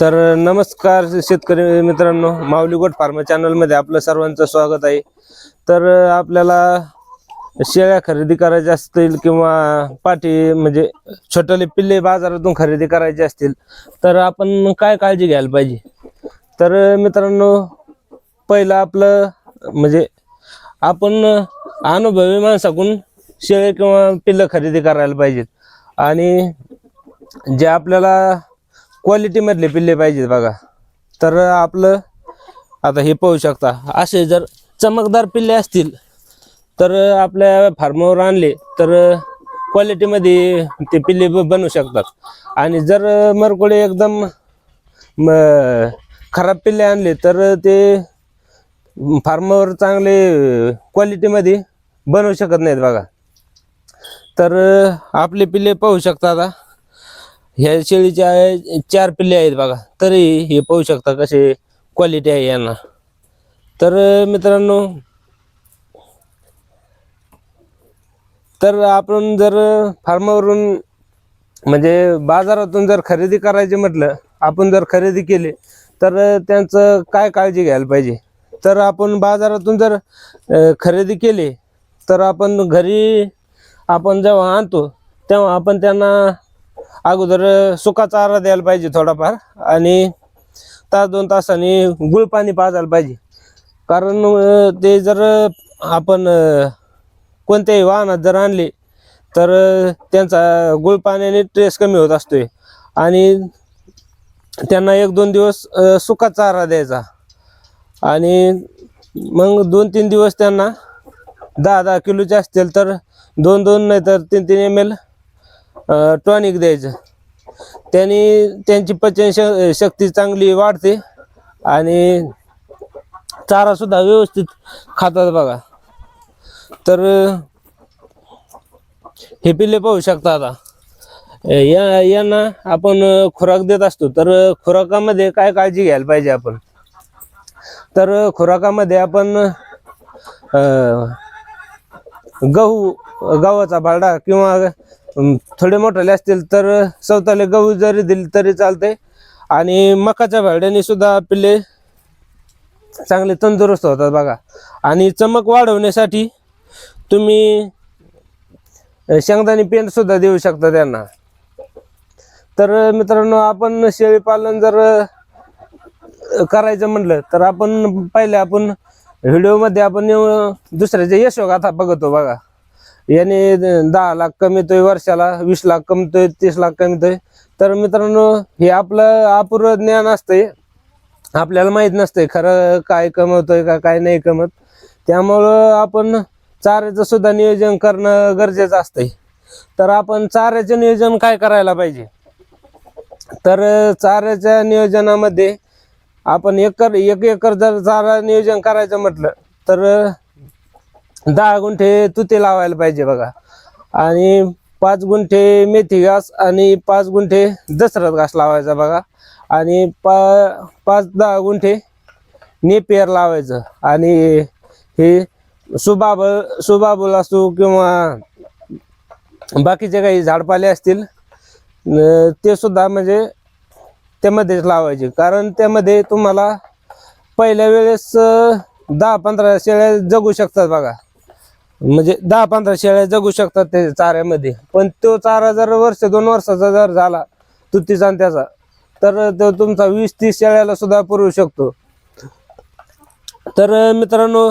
तर नमस्कार शेतकरी मित्रांनो माऊली गोट फार्म चॅनलमध्ये आपलं सर्वांचं स्वागत आहे. तर आपल्याला शेळ्या खरेदी करायच्या असतील किंवा पाठी म्हणजे छोटले पिल्ले बाजारातून खरेदी करायचे असतील तर आपण काय काळजी घ्यायला पाहिजे? तर मित्रांनो पहिलं आपलं म्हणजे आपण अनुभवी माणसाकडून शेळे किंवा पिल्लं खरेदी करायला पाहिजेत. आणि जे आपल्याला क्वालिटीमधले पिल्ले पाहिजेत बघा. तर आपलं आता हे पाहू शकता. असे जर चमकदार पिल्ले असतील तर आपल्या फार्मावर आणले तर क्वालिटीमध्ये ते पिल्ले ब- बनू शकतात. आणि जर मरकोळे एकदम म खराब पिल्ले आणले तर ते फार्मावर चांगले क्वालिटीमध्ये बनवू शकत नाहीत बघा. तर आपले पिल्ले पाहू शकता आता. ह्या शेळीच्या चार पिल्ले आहेत बघा. तरी हे पाहू शकता कसे क्वालिटी आहे यांना. तर मित्रांनो तर आपण जर फार्मावरून म्हणजे बाजारातून जर खरेदी करायचे म्हटलं आपण जर खरेदी केली तर त्यांचं काय काळजी घ्यायला पाहिजे? तर आपण बाजारातून जर खरेदी केली तर आपण घरी आपण जेव्हा आणतो तेव्हा आपण त्यांना अगोदर सुका चारा द्यायला पाहिजे थोडाफार आणि तास दोन तासांनी गुळ पाणी पाजायला पाहिजे. कारण ते जर आपण कोणत्याही वाहनात जर आणले तर त्यांचा गुळ पाण्याने ट्रेस कमी होत असतोय. आणि त्यांना एक दोन दिवस सुका चारा द्यायचा. आणि मग दोन तीन दिवस त्यांना दहा दहा किलोचे असतील तर दोन दोन नाही तर तीन तीन एम एल टॉनिक द्यायचं. त्यांनी त्यांची पचन श शक्ती चांगली वाढते आणि चारा सुद्धा व्यवस्थित खातात बघा. तर हे पिल्ले पाहू शकता आता. या यांना आपण खुराक देत असतो. तर खुराकामध्ये काय काळजी घ्यायला पाहिजे आपण? तर खुराकामध्ये आपण अं, गहू गव्हाचा भाडा किंवा थोडे मोठाले असतील तर चौथाले गहू जरी दिले तरी चालते आणि मकाच्या भाड्याने सुद्धा पिल्ले चांगले तंदुरुस्त होतात बघा. आणि चमक वाढवण्यासाठी तुम्ही शेंगदाणी शेंगदाणे पेंट सुद्धा देऊ शकता त्यांना. तर मित्रांनो आपण शेळी पालन जर करायचं म्हटलं तर आपण पहिले आपण व्हिडिओमध्ये आपण दुसऱ्याच्या यशोगाथा बघतो बघा. याने दहा लाख कमीतोय वर्षाला वीस लाख कमतोय तीस लाख कमीतोय तर मित्रांनो हे आपलं अपूर्व ज्ञान असतंय. आपल्याला माहीत नसतंय खरं काय कमवतोय का काय नाही कमत त्यामुळं आपण चाऱ्याचं सुद्धा नियोजन करणं गरजेचं असतंय. तर आपण चाऱ्याचं नियोजन काय करायला पाहिजे? तर चाऱ्याच्या नियोजनामध्ये आपण एकर एक एकर जर चारा नियोजन करायचं म्हटलं तर दहा गुंठे तुते लावायला पाहिजे बघा. आणि पाच गुंठे मेथी घास आणि पाच गुंठे दसरथ घास लावायचा बघा. आणि पा पाच दहा गुंठे नेपियर लावायचं. आणि हे सुबाबळ सुबाबुल असो किंवा बाकीचे काही झाडपाले असतील ते सुद्धा म्हणजे त्यामध्येच लावायचे. कारण त्यामध्ये तुम्हाला पहिल्या वेळेस दहा पंधरा शेळ्या जगू शकतात बघा. म्हणजे दहा पंधरा शेळ्या जगू शकतात ते चाऱ्यामध्ये. पण तो चारा जर वर्ष दोन वर्षाचा जर झाला तुतीचा आणि त्याचा तर तो तुमचा वीस तीस शेळ्याला सुद्धा पुरवू शकतो. तर मित्रांनो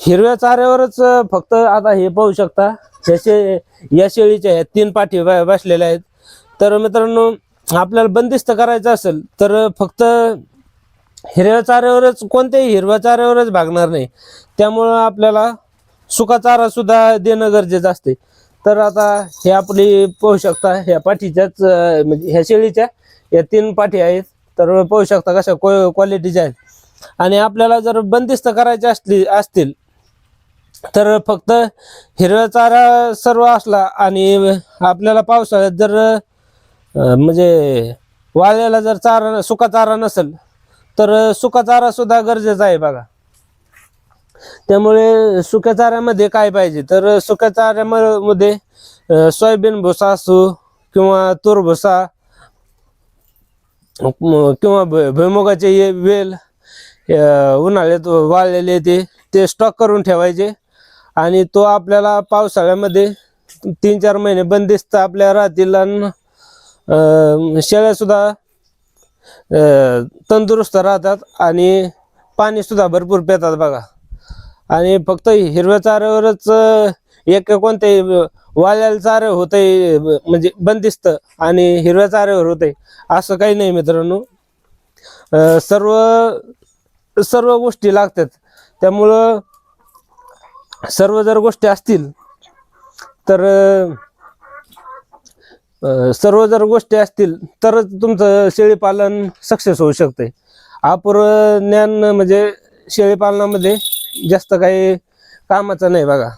हिरव्या चाऱ्यावरच फक्त आता हे पाहू शकता जसे या शेळीच्या ह्या तीन पाठी ब- बसलेल्या आहेत. तर मित्रांनो आपल्याला बंदिस्त करायचं असेल तर फक्त हिरव्या चाऱ्यावरच कोणत्याही हिरव्या चाऱ्यावरच भागणार नाही. त्यामुळं आपल्याला सुका चारा सुद्धा देणं गरजेचं असते तर आता हे आपली पाहू शकता ह्या पाठीच्याच म्हणजे ह्या शेळीच्या या तीन पाठी आहेत. तर पाहू शकता कशा क्वालिटीच्या आहेत. आणि आपल्याला जर बंदिस्त करायचे असली असतील तर फक्त हिरव्या चारा सर्व असला आणि आपल्याला पावसाळ्यात जर म्हणजे वाळ्याला जर चारा सुका चारा नसेल तर सुका चारा सुद्धा गरजेचा आहे बघा. त्यामुळे सुक्या चाऱ्यामध्ये काय पाहिजे? तर सुक्या चाऱ्यामध्ये सोयाबीन भुसा असो किंवा तूर भुसा किंवा भ- भुईमुगाचे हे वेल उन्हाळ्यात वाळलेले ते ते स्टॉक करून ठेवायचे. आणि तो आपल्याला पावसाळ्यामध्ये तीन चार महिने बंदिस्त आपल्या राहतील आणि तंदुरुस्त राहतात आणि पाणीसुद्धा भरपूर पितात बघा. आणि फक्त हिरव्या चाऱ्यावरच एक कोणते वाल्याला चारे होतंय म्हणजे बंदिस्त आणि हिरव्या चाऱ्यावर होते असं काही नाही मित्रांनो. सर्व सर्व गोष्टी लागतात. त्यामुळं सर्व जर गोष्टी असतील तर सर्व जर गोष्टी असतील तरच तुमचं शेळीपालन सक्सेस होऊ शकते अपूर्व ज्ञान म्हणजे शेळीपालनामध्ये जास्त काही कामाचं नाही बघा.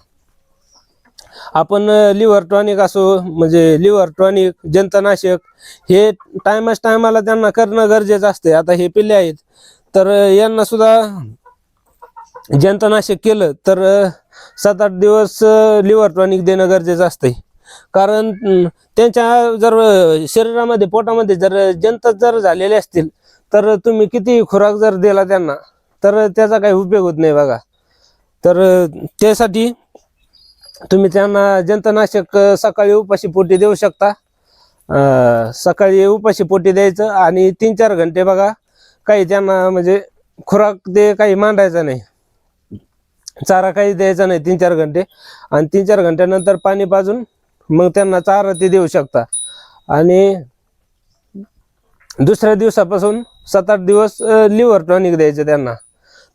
आपण लिव्हर टॉनिक असो म्हणजे लिव्हर टॉनिक जंतनाशक हे टायमाच टायमाला त्यांना करणं गरजेचं असते आता हे पिल्ले आहेत तर यांना सुद्धा जंतनाशक केलं तर सात आठ दिवस लिव्हर टॉनिक देणं गरजेचं असते कारण त्यांच्या जर शरीरामध्ये पोटामध्ये जर जंत जर झालेले असतील तर तुम्ही किती खुराक जर दिला त्यांना तर त्याचा काही उपयोग होत नाही बघा. तर त्यासाठी तुम्ही त्यांना जंतनाशक सकाळी उपाशी पोटी देऊ शकता. सकाळी उपाशी पोटी द्यायचं आणि तीन चार घंटे बघा काही त्यांना म्हणजे खुराक ते काही मांडायचा नाही. चारा काही द्यायचा नाही तीन चार घंटे. आणि तीन चार घंट्यानंतर पाणी पाजून मग त्यांना चारा ते देऊ शकता. आणि दुसऱ्या दिवसापासून सात आठ दिवस लिव्हर टॉनिक द्यायचं त्यांना.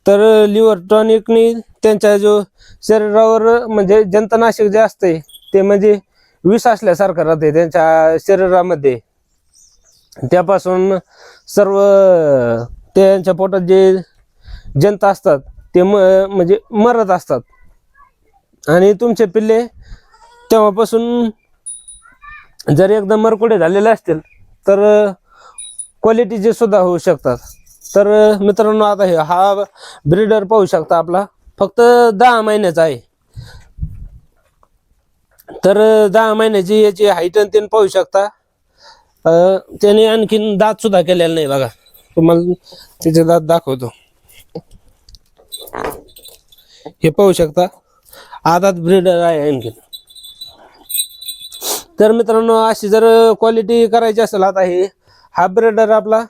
तर लिव्हर टॉनिकनी त्यांच्या जो शरीरावर म्हणजे जंतनाशक जे असते ते म्हणजे विष असल्यासारखं राहते त्यांच्या शरीरामध्ये. त्यापासून सर्व त्यांच्या पोटात जे जंत असतात ते म म्हणजे मरत असतात. आणि तुमचे पिल्ले तेव्हापासून जर एकदम मरकुडे झालेले असतील तर क्वालिटीचे सुद्धा होऊ शकतात. तर मित्रांनो आता हे हा ब्रीडर पाहू शकता आपला. फक्त दहा महिन्याचा आहे. तर दहा महिन्याची याची हाईट आणि तीन पाहू शकता. त्याने आणखीन दात सुद्धा केलेला नाही बघा. तुम्हाला त्याचे दात दाखवतो. हे पाहू शकता. आदात ब्रीडर आहे आणखीन. तर मित्रांनो अशी जर क्वालिटी करायची असेल आता हे हा ब्रेडर आपला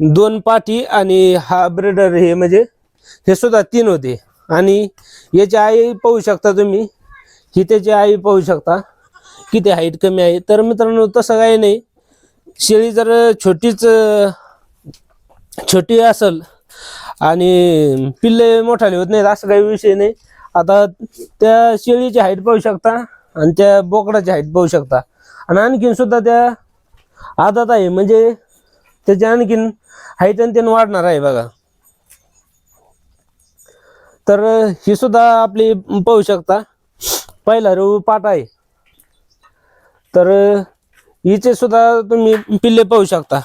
दोन पाठी आणि हा ब्रेडर हे म्हणजे हे सुद्धा तीन होते. आणि याची आई पाहू शकता तुम्ही ही त्याची आई पाहू शकता किती हाईट कमी आहे. तर मित्रांनो तसं काही नाही. शेळी जर छोटीच छोटी असेल आणि पिल्ले मोठाले होत नाहीत असं काही विषय नाही. आता त्या शेळीची हाईट पाहू शकता आणि त्या बोकडाची हाईट पाहू शकता. आणि आणखीन सुद्धा त्या आदत आहे म्हणजे त्याची आणखीन हाईट आणि त्यानं वाढणार आहे बघा. तर ही सुद्धा आपली पाहू शकता. पहिला रो पाट आहे. तर हिचे सुद्धा तुम्ही पिल्ले पाहू शकता.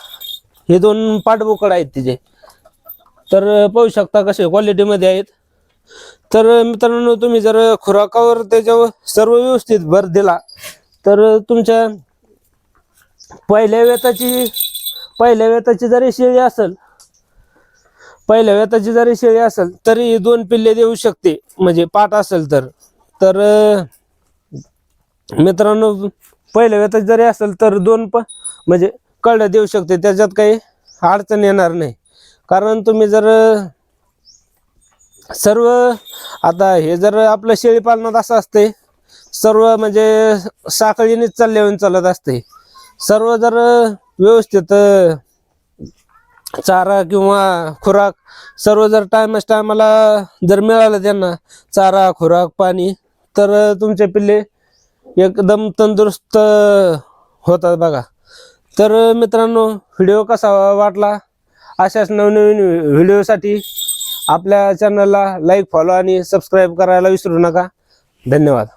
हे दोन पाठबोकड आहेत तिचे. तर पाहू शकता कसे क्वालिटीमध्ये आहेत. तर मित्रांनो तुम्ही जर खुराकावर त्याच्यावर सर्व व्यवस्थित भर दिला तर तुमच्या पहिल्या वेताची पहिल्या वेताची जरी शेळी असेल पहिल्या वेताची जरी शेळी असेल तरी दोन पिल्ले देऊ शकते. म्हणजे पाठ असेल तर. तर मित्रांनो पहिल्या वेताची जरी असेल तर दोन प म्हणजे कळलं देऊ शकते. त्याच्यात काही अडचण येणार नाही. कारण तुम्ही जर सर्व आता हे जर आपलं शेळी पालनात असं असते सर्व म्हणजे साखळीनेच चालल्यावर चालत असते सर्व जर व्यवस्थित चारा किंवा खुराक सर्व जर टायमाच टायमाला जर मिळालं त्यांना चारा खुराक पाणी तर तुमचे पिल्ले एकदम तंदुरुस्त होतात बघा. तर मित्रांनो व्हिडिओ कसा वाटला? अशाच नवनवीन व्हिडिओसाठी आपल्या चॅनलला लाईक फॉलो आणि सबस्क्राईब करायला विसरू नका. धन्यवाद.